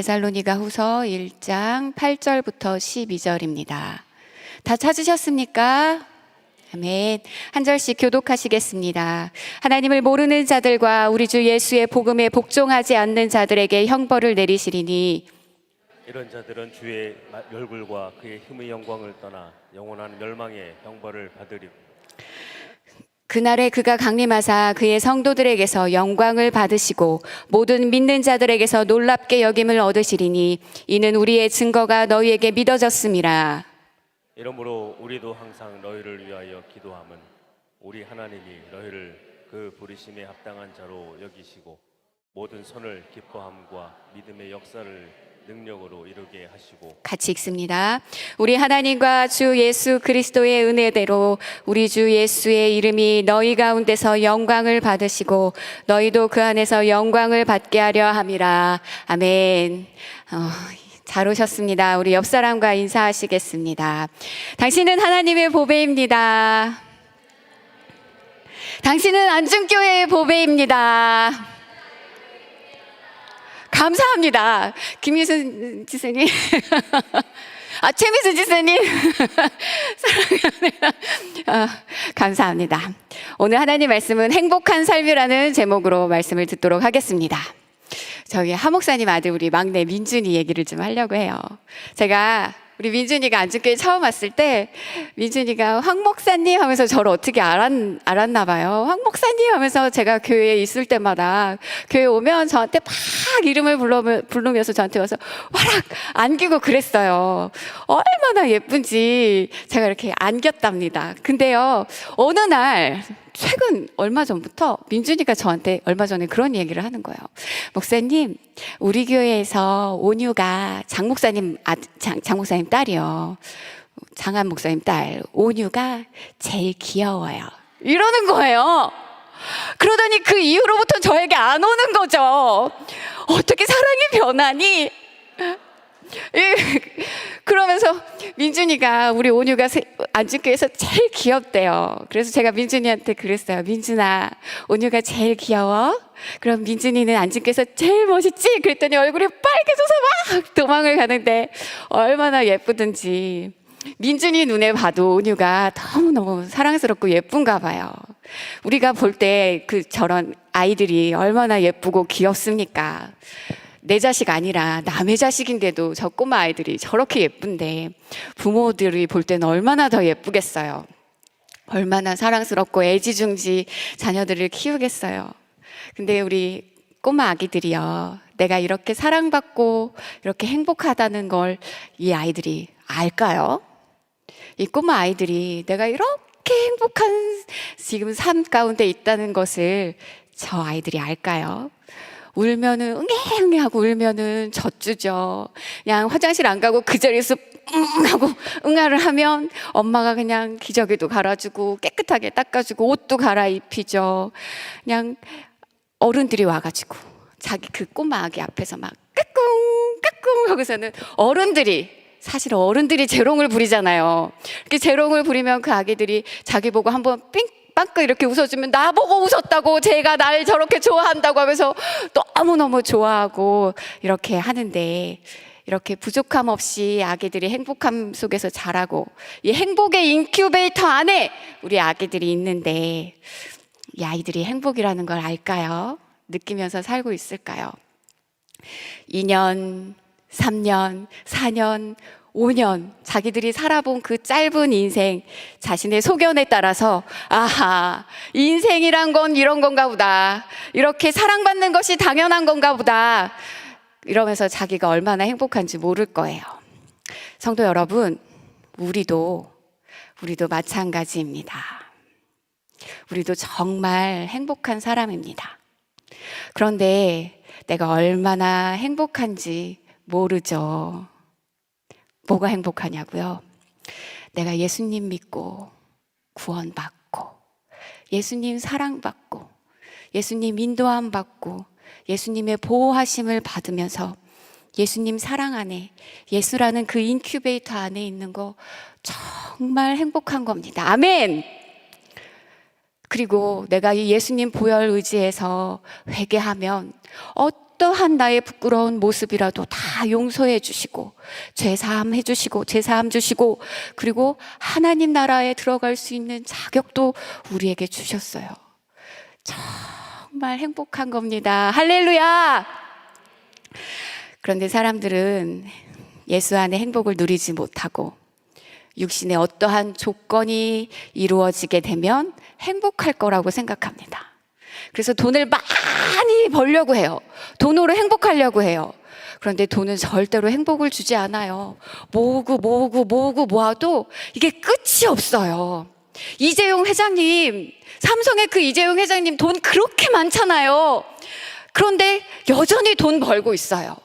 데살로니가 후서 1장 8절부터 12절입니다. 다 찾으셨습니까? 아멘. 한 절씩 교독하시겠습니다. 하나님을 모르는 자들과 우리 주 예수의 복음에 복종하지 않는 자들에게 형벌을 내리시리니 이런 자들은 주의 마- 얼굴과 그의 힘의 영광을 떠나 영원한 멸망의 형벌을 받으리고 그날에 그가 강림하사 그의 성도들에게서 영광을 받으시고 모든 믿는 자들에게서 놀랍게 여김을 얻으시리니 이는 우리의 증거가 너희에게 믿어졌음이라. 이러므로 우리도 항상 너희를 위하여 기도함은 우리 하나님이 너희를 그 부르심에 합당한 자로 여기시고 모든 선을 기뻐함과 믿음의 역사를 능력으로 이루게 하시고 같이 읽습니다. 우리 하나님과 주 예수 그리스도의 은혜대로 우리 주 예수의 이름이 너희 가운데서 영광을 받으시고 너희도 그 안에서 영광을 받게 하려 함이라. 아멘. 어, 잘 오셨습니다. 우리 옆 사람과 인사하시겠습니다. 당신은 하나님의 보배입니다. 당신은 안중교회의 보배입니다. 감사합니다. 김미순 지사님. 아, 최미순 지사님. 사랑합니다. 아, 감사합니다. 오늘 하나님 말씀은 행복한 삶이라는 제목으로 말씀을 듣도록 하겠습니다. 저희 하 목사님 아들 우리 막내 민준이 얘기를 좀 하려고 해요. 제가 우리 민준이가 안중교회 처음 왔을 때 민준이가 황 목사님 하면서 저를 어떻게 알았, 알았나 봐요. 황 목사님 하면서 제가 교회에 있을 때마다 교회 오면 저한테 막 이름을 불러, 부르면서 저한테 와서 와락 안기고 그랬어요. 얼마나 예쁜지 제가 이렇게 안겼답니다. 근데요, 어느 날 최근 얼마 전부터 민준이가 저한테 얼마 전에 그런 얘기를 하는 거예요. 목사님, 우리 교회에서 온유가 장 목사님 아, 장, 장 목사님 딸이요. 장한 목사님 딸 온유가 제일 귀여워요. 이러는 거예요. 그러더니 그 이후로부터 저에게 안 오는 거죠. 어떻게 사랑이 변하니? 예, 그러면서 민준이가 우리 온유가 세- 안중교에서 제일 귀엽대요. 그래서 제가 민준이한테 그랬어요. 민준아, 온유가 제일 귀여워? 그럼 민준이는 안중교에서 제일 멋있지? 그랬더니 얼굴이 빨개져서 막 도망을 가는데 얼마나 예쁘든지. 민준이 눈에 봐도 온유가 너무너무 사랑스럽고 예쁜가 봐요. 우리가 볼 때 그 저런 아이들이 얼마나 예쁘고 귀엽습니까? 내 자식 아니라 남의 자식인데도 저 꼬마 아이들이 저렇게 예쁜데 부모들이 볼 때는 얼마나 더 예쁘겠어요. 얼마나 사랑스럽고 애지중지 자녀들을 키우겠어요. 근데 우리 꼬마 아기들이요. 내가 이렇게 사랑받고 이렇게 행복하다는 걸 이 아이들이 알까요? 이 꼬마 아이들이 내가 이렇게 행복한 지금 삶 가운데 있다는 것을 저 아이들이 알까요? 울면은 응애응애 하고 울면은 젖주죠. 그냥 화장실 안 가고 그 자리에서 응 하고 응아를 하면 엄마가 그냥 기저귀도 갈아주고 깨끗하게 닦아주고 옷도 갈아입히죠. 그냥 어른들이 와가지고 자기 그 꼬마 아기 앞에서 막 까꿍 까꿍 하고서는 어른들이 사실 어른들이 재롱을 부리잖아요. 이렇게 재롱을 부리면 그 아기들이 자기 보고 한번 삥 빵긋 이렇게 웃어주면 나보고 웃었다고 제가 날 저렇게 좋아한다고 하면서 너무너무 좋아하고 이렇게 하는데 이렇게 부족함 없이 아기들이 행복함 속에서 자라고 이 행복의 인큐베이터 안에 우리 아기들이 있는데 이 아이들이 행복이라는 걸 알까요? 느끼면서 살고 있을까요? 2년, 3년, 4년, 5년 자기들이 살아본 그 짧은 인생 자신의 소견에 따라서 아하 인생이란 건 이런 건가 보다 이렇게 사랑받는 것이 당연한 건가 보다 이러면서 자기가 얼마나 행복한지 모를 거예요. 성도 여러분, 우리도 우리도 마찬가지입니다. 우리도 정말 행복한 사람입니다. 그런데 내가 얼마나 행복한지 모르죠. 뭐가 행복하냐고요? 내가 예수님 믿고 구원받고 예수님 사랑받고 예수님 인도함 받고 예수님의 보호하심을 받으면서 예수님 사랑 안에 예수라는 그 인큐베이터 안에 있는 거 정말 행복한 겁니다. 아멘. 그리고 내가 이 예수님 보혈 의지해서 회개하면 어떤 어떠한 나의 부끄러운 모습이라도 다 용서해 주시고 죄사함 해 주시고 죄사함 주시고 그리고 하나님 나라에 들어갈 수 있는 자격도 우리에게 주셨어요. 정말 행복한 겁니다. 할렐루야! 그런데 사람들은 예수 안에 행복을 누리지 못하고 육신의 어떠한 조건이 이루어지게 되면 행복할 거라고 생각합니다. 그래서 돈을 많이 벌려고 해요. 돈으로 행복하려고 해요. 그런데 돈은 절대로 행복을 주지 않아요. 모으고 모으고 모으고 모아도 이게 끝이 없어요. 이재용 회장님, 삼성의 그 이재용 회장님 돈 그렇게 많잖아요. 그런데 여전히 돈 벌고 있어요.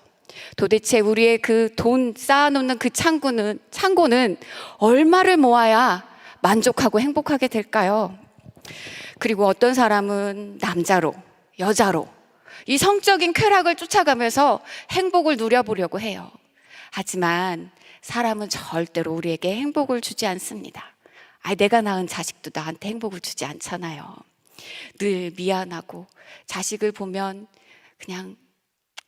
도대체 우리의 그 돈 쌓아놓는 그 창고는, 창고는 얼마를 모아야 만족하고 행복하게 될까요? 그리고 어떤 사람은 남자로, 여자로, 이 성적인 쾌락을 쫓아가면서 행복을 누려보려고 해요. 하지만 사람은 절대로 우리에게 행복을 주지 않습니다. 아, 내가 낳은 자식도 나한테 행복을 주지 않잖아요. 늘 미안하고 자식을 보면 그냥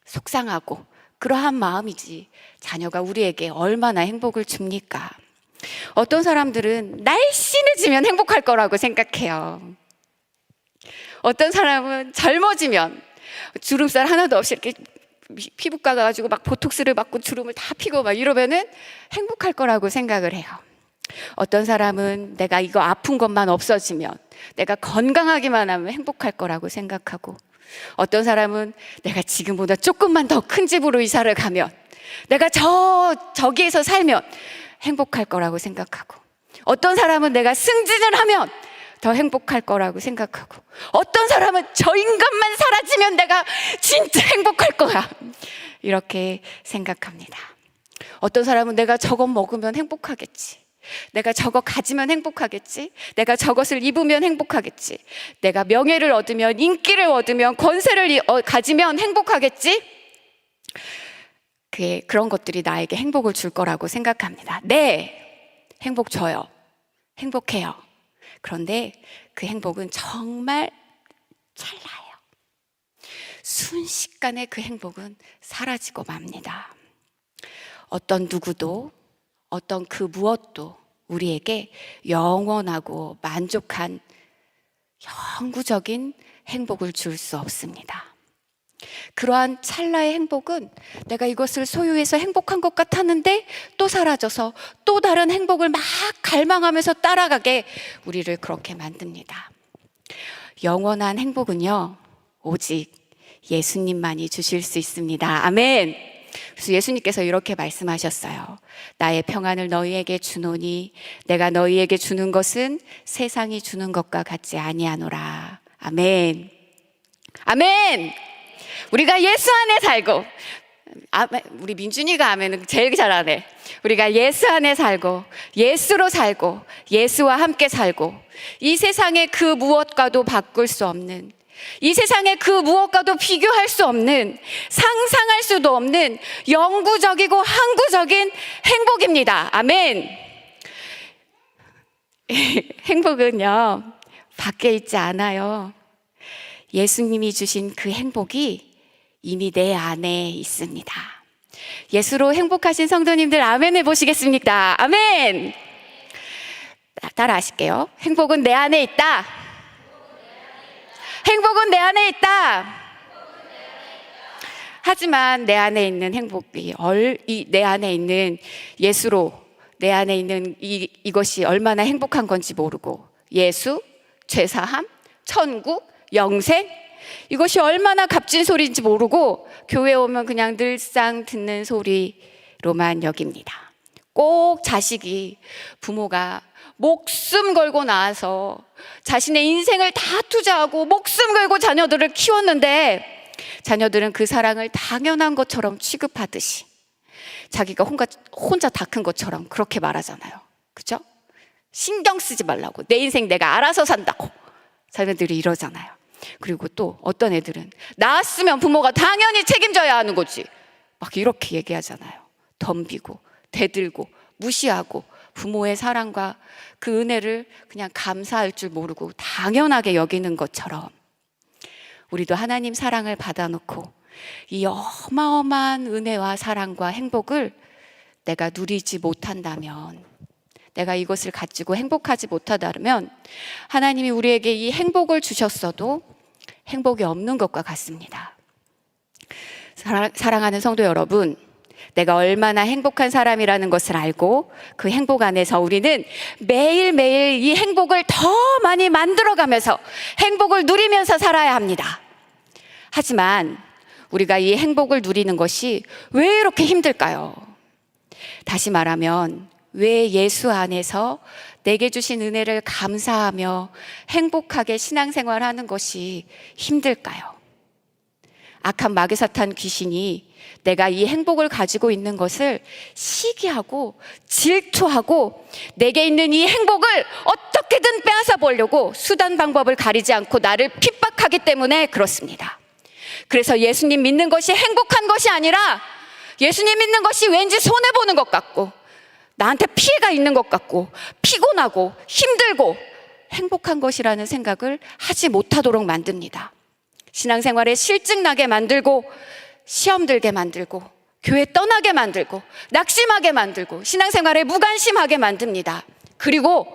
속상하고 그러한 마음이지 자녀가 우리에게 얼마나 행복을 줍니까? 어떤 사람들은 날씬해지면 행복할 거라고 생각해요. 어떤 사람은 젊어지면 주름살 하나도 없이 이렇게 피- 피부과 가가지고 막 보톡스를 맞고 주름을 다 피고 막 이러면은 행복할 거라고 생각을 해요. 어떤 사람은 내가 이거 아픈 것만 없어지면 내가 건강하기만 하면 행복할 거라고 생각하고 어떤 사람은 내가 지금보다 조금만 더 큰 집으로 이사를 가면 내가 저 저기에서 살면 행복할 거라고 생각하고 어떤 사람은 내가 승진을 하면 더 행복할 거라고 생각하고 어떤 사람은 저 인간만 사라지면 내가 진짜 행복할 거야 이렇게 생각합니다. 어떤 사람은 내가 저것 먹으면 행복하겠지. 내가 저거 가지면 행복하겠지. 내가 저것을 입으면 행복하겠지. 내가 명예를 얻으면 인기를 얻으면 권세를 이- 어, 가지면 행복하겠지. 그 그런 것들이 나에게 행복을 줄 거라고 생각합니다. 네, 행복 줘요. 행복해요. 그런데 그 행복은 정말 찰나요. 순식간에 그 행복은 사라지고 맙니다. 어떤 누구도 어떤 그 무엇도 우리에게 영원하고 만족한 영구적인 행복을 줄 수 없습니다. 그러한 찰나의 행복은 내가 이것을 소유해서 행복한 것 같았는데 또 사라져서 또 다른 행복을 막 갈망하면서 따라가게 우리를 그렇게 만듭니다. 영원한 행복은요, 오직 예수님만이 주실 수 있습니다. 아멘. 그래서 예수님께서 이렇게 말씀하셨어요. 나의 평안을 너희에게 주노니 내가 너희에게 주는 것은 세상이 주는 것과 같지 아니하노라. 아멘. 아멘. 우리가 예수 안에 살고 아멘, 우리 민준이가 아멘은 제일 잘하네. 우리가 예수 안에 살고 예수로 살고 예수와 함께 살고 이 세상의 그 무엇과도 바꿀 수 없는 이 세상의 그 무엇과도 비교할 수 없는 상상할 수도 없는 영구적이고 항구적인 행복입니다. 아멘. 행복은요, 밖에 있지 않아요. 예수님이 주신 그 행복이 이미 내 안에 있습니다. 예수로 행복하신 성도님들 아멘 해보시겠습니까? 아멘! 따라 하실게요. 행복은 내 안에 있다. 행복은 내 안에 있다. 하지만 내 안에 있는 행복이 얼, 이, 내 안에 있는 예수로 내 안에 있는 이, 이것이 얼마나 행복한 건지 모르고 예수, 죄사함, 천국, 영생 이것이 얼마나 값진 소리인지 모르고 교회 오면 그냥 늘상 듣는 소리로만 여깁니다. 꼭 자식이 부모가 목숨 걸고 나와서 자신의 인생을 다 투자하고 목숨 걸고 자녀들을 키웠는데 자녀들은 그 사랑을 당연한 것처럼 취급하듯이 자기가 혼자, 혼자 다 큰 것처럼 그렇게 말하잖아요. 그죠? 신경 쓰지 말라고. 내 인생 내가 알아서 산다고. 자녀들이 이러잖아요. 그리고 또 어떤 애들은 낳았으면 부모가 당연히 책임져야 하는 거지. 막 이렇게 얘기하잖아요. 덤비고, 대들고, 무시하고, 부모의 사랑과 그 은혜를 그냥 감사할 줄 모르고 당연하게 여기는 것처럼 우리도 하나님 사랑을 받아놓고 이 어마어마한 은혜와 사랑과 행복을 내가 누리지 못한다면, 내가 이것을 가지고 행복하지 못하다면, 하나님이 우리에게 이 행복을 주셨어도 행복이 없는 것과 같습니다. 사랑, 사랑하는 성도 여러분, 내가 얼마나 행복한 사람이라는 것을 알고 그 행복 안에서 우리는 매일매일 이 행복을 더 많이 만들어가면서 행복을 누리면서 살아야 합니다. 하지만 우리가 이 행복을 누리는 것이 왜 이렇게 힘들까요? 다시 말하면 왜 예수 안에서 내게 주신 은혜를 감사하며 행복하게 신앙생활하는 것이 힘들까요? 악한 마귀 사탄 귀신이 내가 이 행복을 가지고 있는 것을 시기하고 질투하고 내게 있는 이 행복을 어떻게든 빼앗아 보려고 수단 방법을 가리지 않고 나를 핍박하기 때문에 그렇습니다. 그래서 예수님 믿는 것이 행복한 것이 아니라 예수님 믿는 것이 왠지 손해보는 것 같고 나한테 피해가 있는 것 같고 피곤하고 힘들고 행복한 것이라는 생각을 하지 못하도록 만듭니다. 신앙생활에 실증 나게 만들고 시험 들게 만들고 교회 떠나게 만들고 낙심하게 만들고 신앙생활에 무관심하게 만듭니다. 그리고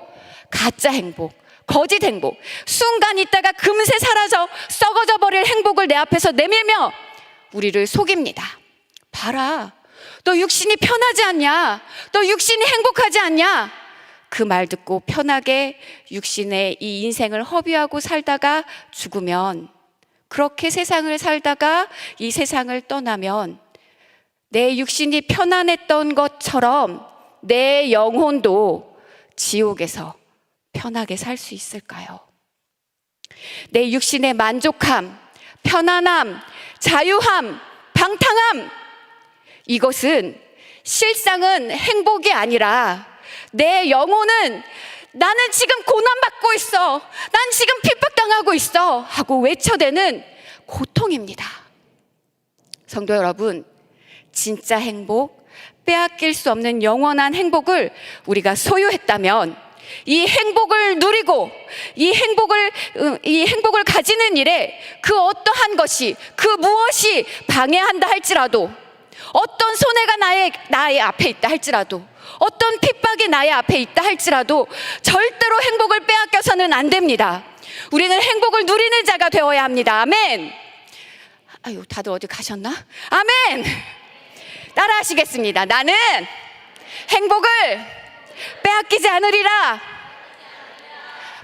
가짜 행복, 거짓 행복, 순간 있다가 금세 사라져 썩어져 버릴 행복을 내 앞에서 내밀며 우리를 속입니다. 봐라. 너 육신이 편하지 않냐? 너 육신이 행복하지 않냐? 그 말 듣고 편하게 육신의 이 인생을 허비하고 살다가 죽으면 그렇게 세상을 살다가 이 세상을 떠나면 내 육신이 편안했던 것처럼 내 영혼도 지옥에서 편하게 살 수 있을까요? 내 육신의 만족함, 편안함, 자유함, 방탕함, 이것은 실상은 행복이 아니라 내 영혼은 나는 지금 고난받고 있어. 난 지금 핍박당하고 있어. 하고 외쳐대는 고통입니다. 성도 여러분, 진짜 행복, 빼앗길 수 없는 영원한 행복을 우리가 소유했다면 이 행복을 누리고 이 행복을 음, 이 행복을 가지는 일에 그 어떠한 것이 그 무엇이 방해한다 할지라도 어떤 손해가 나의 나의 앞에 있다 할지라도 어떤 핍박이 나의 앞에 있다 할지라도 절대로 행복을 빼앗겨서는 안 됩니다. 우리는 행복을 누리는 자가 되어야 합니다. 아멘. 아유, 다들 어디 가셨나? 아멘. 따라 하시겠습니다. 나는 행복을 빼앗기지 않으리라.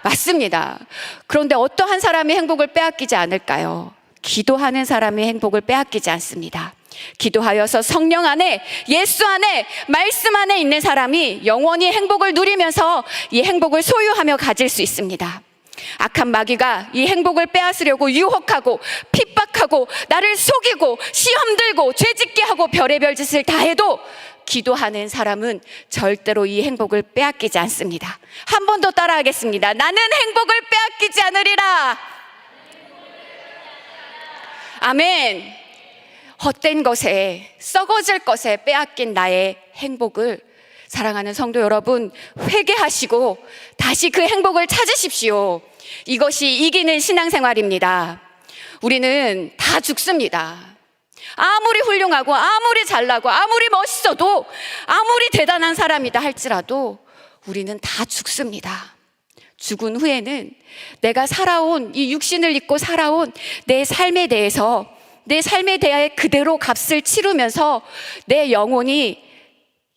맞습니다. 그런데 어떠한 사람이 행복을 빼앗기지 않을까요? 기도하는 사람이 행복을 빼앗기지 않습니다. 기도하여서 성령 안에 예수 안에 말씀 안에 있는 사람이 영원히 행복을 누리면서 이 행복을 소유하며 가질 수 있습니다. 악한 마귀가 이 행복을 빼앗으려고 유혹하고 핍박하고 나를 속이고 시험 들고 죄짓게 하고 별의별 짓을 다 해도 기도하는 사람은 절대로 이 행복을 빼앗기지 않습니다. 한 번 더 따라하겠습니다. 나는 행복을 빼앗기지 않으리라. 아멘. 헛된 것에 썩어질 것에 빼앗긴 나의 행복을 사랑하는 성도 여러분 회개하시고 다시 그 행복을 찾으십시오. 이것이 이기는 신앙생활입니다. 우리는 다 죽습니다. 아무리 훌륭하고 아무리 잘나고 아무리 멋있어도 아무리 대단한 사람이다 할지라도 우리는 다 죽습니다. 죽은 후에는 내가 살아온 이 육신을 입고 살아온 내 삶에 대해서 내 삶에 대해 그대로 값을 치르면서 내 영혼이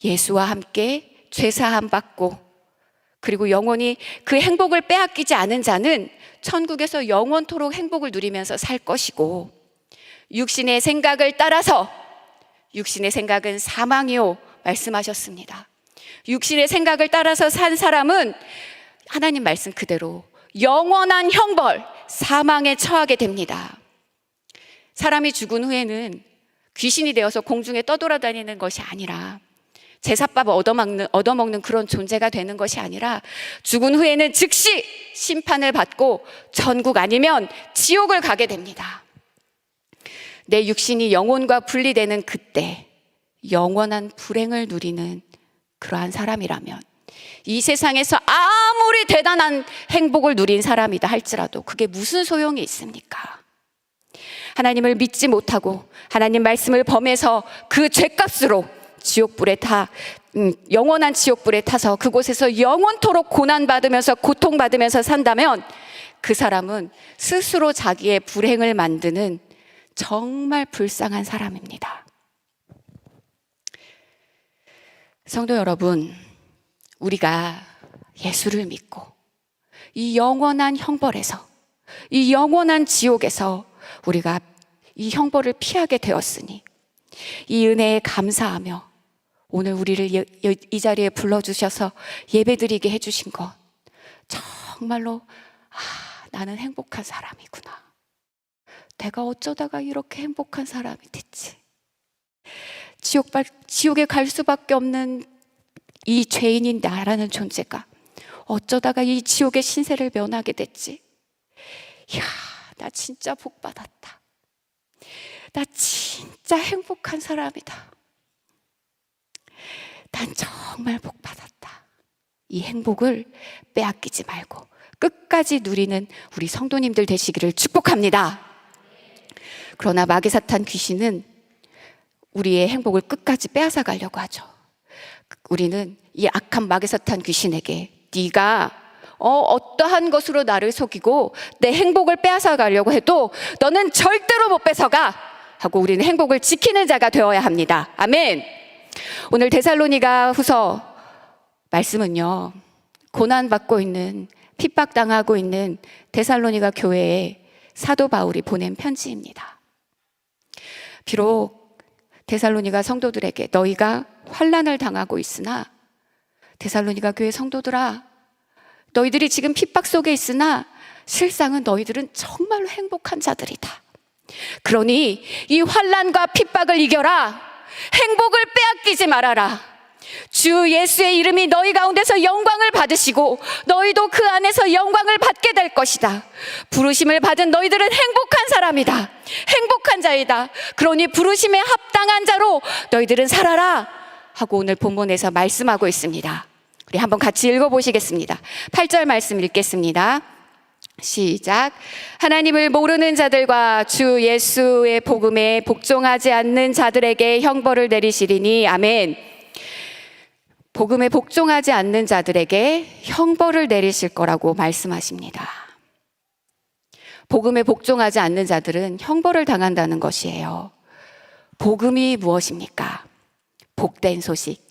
예수와 함께 죄사함 받고 그리고 영혼이 그 행복을 빼앗기지 않은 자는 천국에서 영원토록 행복을 누리면서 살 것이고 육신의 생각을 따라서 육신의 생각은 사망이요 말씀하셨습니다. 육신의 생각을 따라서 산 사람은 하나님 말씀 그대로 영원한 형벌, 사망에 처하게 됩니다. 사람이 죽은 후에는 귀신이 되어서 공중에 떠돌아다니는 것이 아니라 제사밥 얻어먹는, 얻어먹는 그런 존재가 되는 것이 아니라 죽은 후에는 즉시 심판을 받고 전국 아니면 지옥을 가게 됩니다. 내 육신이 영혼과 분리되는 그때 영원한 불행을 누리는 그러한 사람이라면 이 세상에서 아무리 대단한 행복을 누린 사람이다 할지라도 그게 무슨 소용이 있습니까? 하나님을 믿지 못하고 하나님 말씀을 범해서 그 죄값으로 지옥불에 타 음, 영원한 지옥불에 타서 그곳에서 영원토록 고난받으면서 고통받으면서 산다면 그 사람은 스스로 자기의 불행을 만드는 정말 불쌍한 사람입니다. 성도 여러분, 우리가 예수를 믿고 이 영원한 형벌에서 이 영원한 지옥에서 우리가 이 형벌을 피하게 되었으니 이 은혜에 감사하며 오늘 우리를 이 자리에 불러주셔서 예배드리게 해주신 것 정말로 아, 나는 행복한 사람이구나. 내가 어쩌다가 이렇게 행복한 사람이 됐지. 지옥 발, 지옥에 갈 수밖에 없는 이 죄인인 나라는 존재가 어쩌다가 이 지옥의 신세를 면하게 됐지. 이야, 나 진짜 복 받았다. 나 진짜 행복한 사람이다. 난 정말 복 받았다. 이 행복을 빼앗기지 말고 끝까지 누리는 우리 성도님들 되시기를 축복합니다. 그러나 마귀 사탄 귀신은 우리의 행복을 끝까지 빼앗아 가려고 하죠. 우리는 이 악한 마귀 사탄 귀신에게 네가 어, 어떠한 것으로 나를 속이고 내 행복을 빼앗아 가려고 해도 너는 절대로 못 뺏어가 하고 우리는 행복을 지키는 자가 되어야 합니다. 아멘. 오늘 데살로니가 후서 말씀은요. 고난 받고 있는 핍박 당하고 있는 데살로니가 교회에 사도 바울이 보낸 편지입니다. 비록 데살로니가 성도들에게 너희가 환란을 당하고 있으나 데살로니가 교회 성도들아 너희들이 지금 핍박 속에 있으나 실상은 너희들은 정말로 행복한 자들이다. 그러니 이 환란과 핍박을 이겨라. 행복을 빼앗기지 말아라. 주 예수의 이름이 너희 가운데서 영광을 받으시고 너희도 그 안에서 영광을 받게 될 것이다. 부르심을 받은 너희들은 행복한 사람이다. 행복한 자이다. 그러니 부르심에 합당한 자로 너희들은 살아라. 하고 오늘 본문에서 말씀하고 있습니다. 우리 한번 같이 읽어보시겠습니다. 8절 말씀 읽겠습니다. 시작. 하나님을 모르는 자들과 주 예수의 복음에 복종하지 않는 자들에게 형벌을 내리시리니 아멘. 복음에 복종하지 않는 자들에게 형벌을 내리실 거라고 말씀하십니다. 복음에 복종하지 않는 자들은 형벌을 당한다는 것이에요. 복음이 무엇입니까? 복된 소식,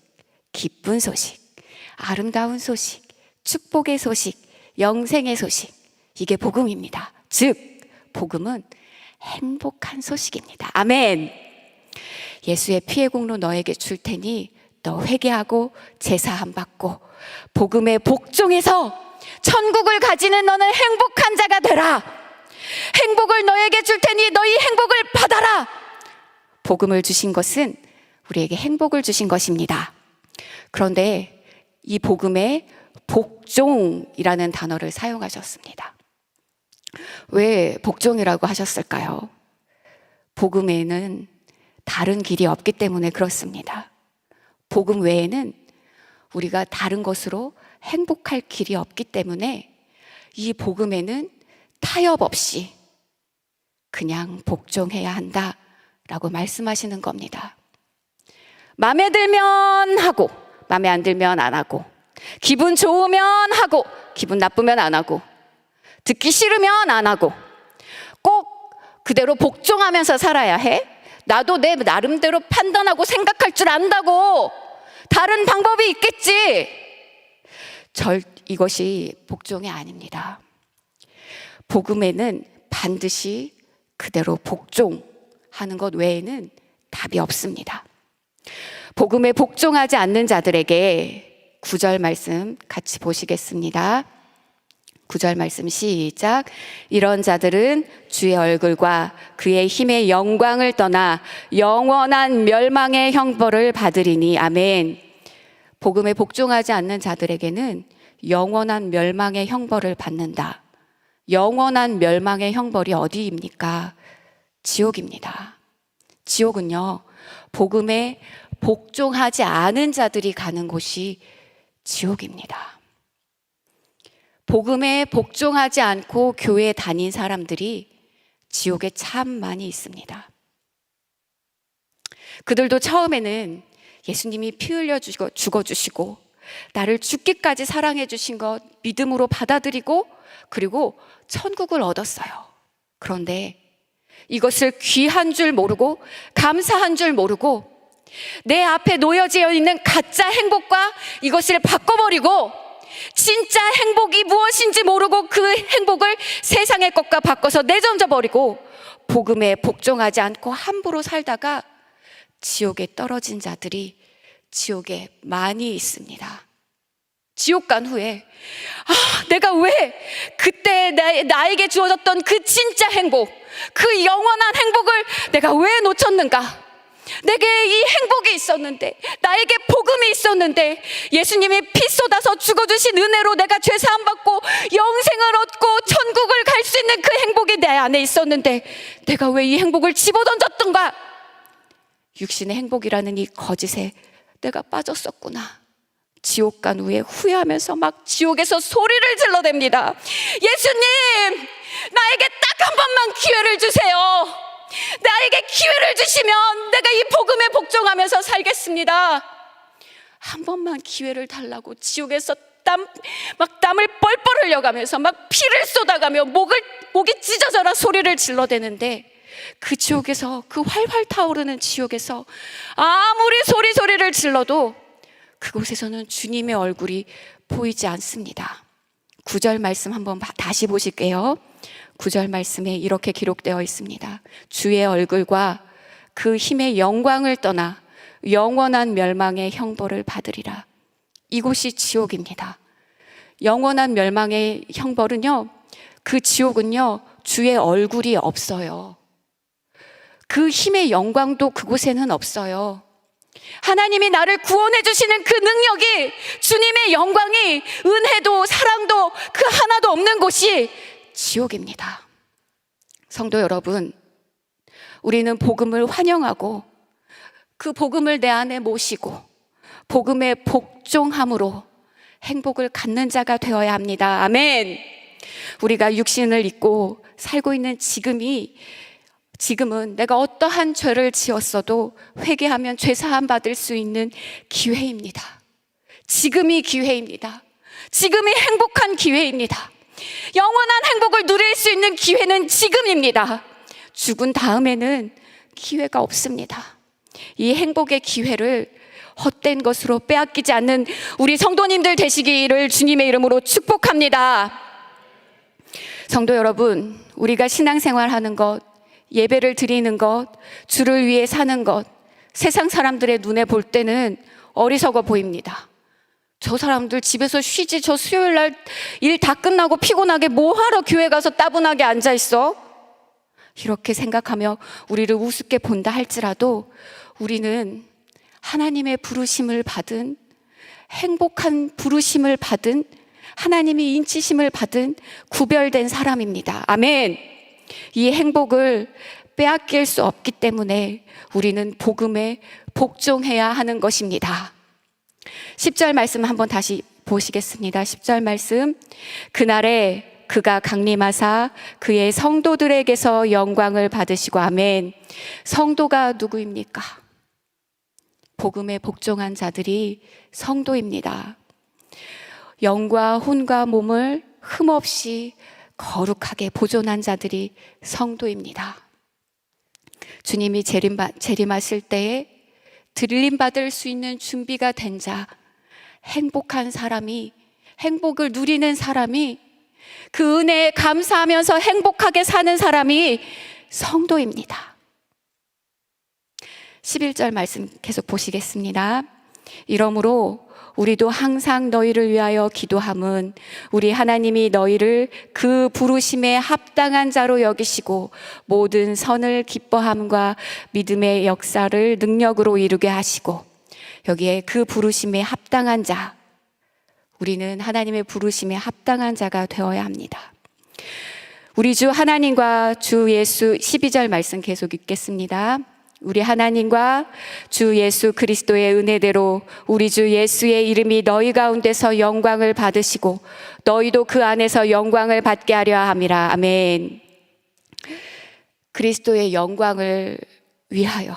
기쁜 소식, 아름다운 소식, 축복의 소식, 영생의 소식. 이게 복음입니다. 즉, 복음은 행복한 소식입니다. 아멘. 예수의 피의 공로 너에게 줄 테니 너 회개하고 제사함 받고 복음의 복종에서 천국을 가지는 너는 행복한 자가 되라. 행복을 너에게 줄 테니 너희 행복을 받아라. 복음을 주신 것은 우리에게 행복을 주신 것입니다. 그런데 이 복음에 복종이라는 단어를 사용하셨습니다. 왜 복종이라고 하셨을까요? 복음에는 다른 길이 없기 때문에 그렇습니다. 복음 외에는 우리가 다른 것으로 행복할 길이 없기 때문에 이 복음에는 타협 없이 그냥 복종해야 한다라고 말씀하시는 겁니다. 마음에 들면 하고, 마음에 안 들면 안 하고, 기분 좋으면 하고, 기분 나쁘면 안 하고, 듣기 싫으면 안 하고, 꼭 그대로 복종하면서 살아야 해? 나도 내 나름대로 판단하고 생각할 줄 안다고. 다른 방법이 있겠지. 절, 이것이 복종이 아닙니다. 복음에는 반드시 그대로 복종하는 것 외에는 답이 없습니다. 복음에 복종하지 않는 자들에게 구절 말씀 같이 보시겠습니다. 구절 말씀 시작. 이런 자들은 주의 얼굴과 그의 힘의 영광을 떠나 영원한 멸망의 형벌을 받으리니 아멘. 복음에 복종하지 않는 자들에게는 영원한 멸망의 형벌을 받는다. 영원한 멸망의 형벌이 어디입니까? 지옥입니다. 지옥은요, 복음에 복종하지 않은 자들이 가는 곳이 지옥입니다. 복음에 복종하지 않고 교회 다닌 사람들이 지옥에 참 많이 있습니다. 그들도 처음에는 예수님이 피 흘려 주시고 죽어 주시고 나를 죽기까지 사랑해 주신 것 믿음으로 받아들이고 그리고 천국을 얻었어요. 그런데 이것을 귀한 줄 모르고 감사한 줄 모르고 내 앞에 놓여져 있는 가짜 행복과 이것을 바꿔버리고 진짜 행복이 무엇인지 모르고 그 행복을 세상의 것과 바꿔서 내던져 버리고 복음에 복종하지 않고 함부로 살다가 지옥에 떨어진 자들이 지옥에 많이 있습니다. 지옥 간 후에 아, 내가 왜 그때 나, 나에게 주어졌던 그 진짜 행복, 그 영원한 행복을 내가 왜 놓쳤는가? 내게 이 행복이 있었는데, 나에게 복음이 있었는데, 예수님이 피 쏟아서 죽어주신 은혜로 내가 죄 사함 받고 영생을 얻고 천국을 갈 수 있는 그 행복이 내 안에 있었는데, 내가 왜 이 행복을 집어던졌던가? 육신의 행복이라는 이 거짓에 내가 빠졌었구나. 지옥 간 후에 후회하면서 막 지옥에서 소리를 질러댑니다. 예수님, 나에게 딱 한 번만 기회를 주세요. 나에게 기회를 주시면 내가 이 복음에 복종하면서 살겠습니다. 한 번만 기회를 달라고 지옥에서 땀, 막 땀을 뻘뻘 흘려가면서 막 피를 쏟아가며 목을, 목이 찢어져라 소리를 질러대는데 그 지옥에서 그 활활 타오르는 지옥에서 아무리 소리 소리를 질러도 그곳에서는 주님의 얼굴이 보이지 않습니다. 구절 말씀 한번 봐- 다시 보실게요. 구절 말씀에 이렇게 기록되어 있습니다. 주의 얼굴과 그 힘의 영광을 떠나 영원한 멸망의 형벌을 받으리라. 이곳이 지옥입니다. 영원한 멸망의 형벌은요, 그 지옥은요, 주의 얼굴이 없어요. 그 힘의 영광도 그곳에는 없어요. 하나님이 나를 구원해 주시는 그 능력이 주님의 영광이 은혜도 사랑도 그 하나도 없는 곳이 지옥입니다. 성도 여러분, 우리는 복음을 환영하고 그 복음을 내 안에 모시고 복음에 복종함으로 행복을 갖는 자가 되어야 합니다. 아멘. 우리가 육신을 입고 살고 있는 지금이 지금은 내가 어떠한 죄를 지었어도 회개하면 죄 사함 받을 수 있는 기회입니다. 지금이 기회입니다. 지금이 행복한 기회입니다. 영원한 행복을 누릴 수 있는 기회는 지금입니다. 죽은 다음에는 기회가 없습니다. 이 행복의 기회를 헛된 것으로 빼앗기지 않는 우리 성도님들 되시기를 주님의 이름으로 축복합니다. 성도 여러분, 우리가 신앙생활 하는 것, 예배를 드리는 것, 주를 위해 사는 것, 세상 사람들의 눈에 볼 때는 어리석어 보입니다. 저 사람들 집에서 쉬지, 저 수요일 날 일 다 끝나고 피곤하게 뭐 하러 교회 가서 따분하게 앉아 있어? 이렇게 생각하며 우리를 우습게 본다 할지라도 우리는 하나님의 부르심을 받은 행복한 부르심을 받은 하나님이 인치심을 받은 구별된 사람입니다. 아멘. 이 행복을 빼앗길 수 없기 때문에 우리는 복음에 복종해야 하는 것입니다. 10절 말씀 한번 다시 보시겠습니다. 10절 말씀. 그날에 그가 강림하사 그의 성도들에게서 영광을 받으시고 아멘. 성도가 누구입니까? 복음에 복종한 자들이 성도입니다. 영과 혼과 몸을 흠없이 거룩하게 보존한 자들이 성도입니다. 주님이 재림하실 때에 들림 받을 수 있는 준비가 된 자, 행복한 사람이, 행복을 누리는 사람이, 그 은혜에 감사하면서 행복하게 사는 사람이 성도입니다. 11절 말씀 계속 보시겠습니다. 이러므로 우리도 항상 너희를 위하여 기도함은 우리 하나님이 너희를 그 부르심에 합당한 자로 여기시고 모든 선을 기뻐함과 믿음의 역사를 능력으로 이루게 하시고 여기에 그 부르심에 합당한 자 우리는 하나님의 부르심에 합당한 자가 되어야 합니다. 우리 주 하나님과 주 예수 12절 말씀 계속 읽겠습니다. 우리 하나님과 주 예수 그리스도의 은혜대로 우리 주 예수의 이름이 너희 가운데서 영광을 받으시고 너희도 그 안에서 영광을 받게 하려 함이라. 아멘. 그리스도의 영광을 위하여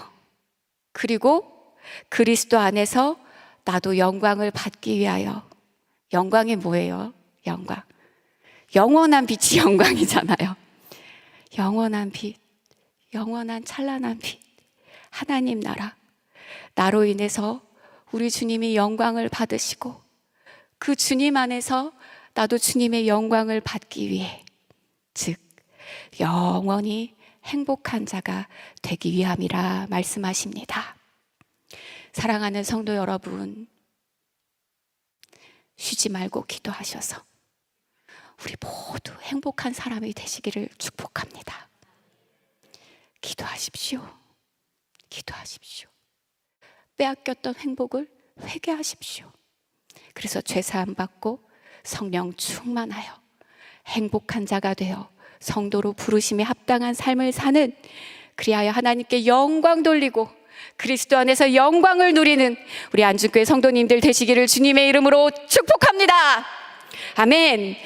그리고 그리스도 안에서 나도 영광을 받기 위하여 영광이 뭐예요? 영광. 영원한 빛이 영광이잖아요. 영원한 빛, 영원한 찬란한 빛, 하나님 나라. 나로 인해서 우리 주님이 영광을 받으시고 그 주님 안에서 나도 주님의 영광을 받기 위해 즉 영원히 행복한 자가 되기 위함이라 말씀하십니다. 사랑하는 성도 여러분, 쉬지 말고 기도하셔서 우리 모두 행복한 사람이 되시기를 축복합니다. 기도하십시오. 기도하십시오. 빼앗겼던 행복을 회개하십시오. 그래서 죄 사함 받고 성령 충만하여 행복한 자가 되어 성도로 부르심에 합당한 삶을 사는 그리하여 하나님께 영광 돌리고 그리스도 안에서 영광을 누리는 우리 안주교회 성도님들 되시기를 주님의 이름으로 축복합니다. 아멘.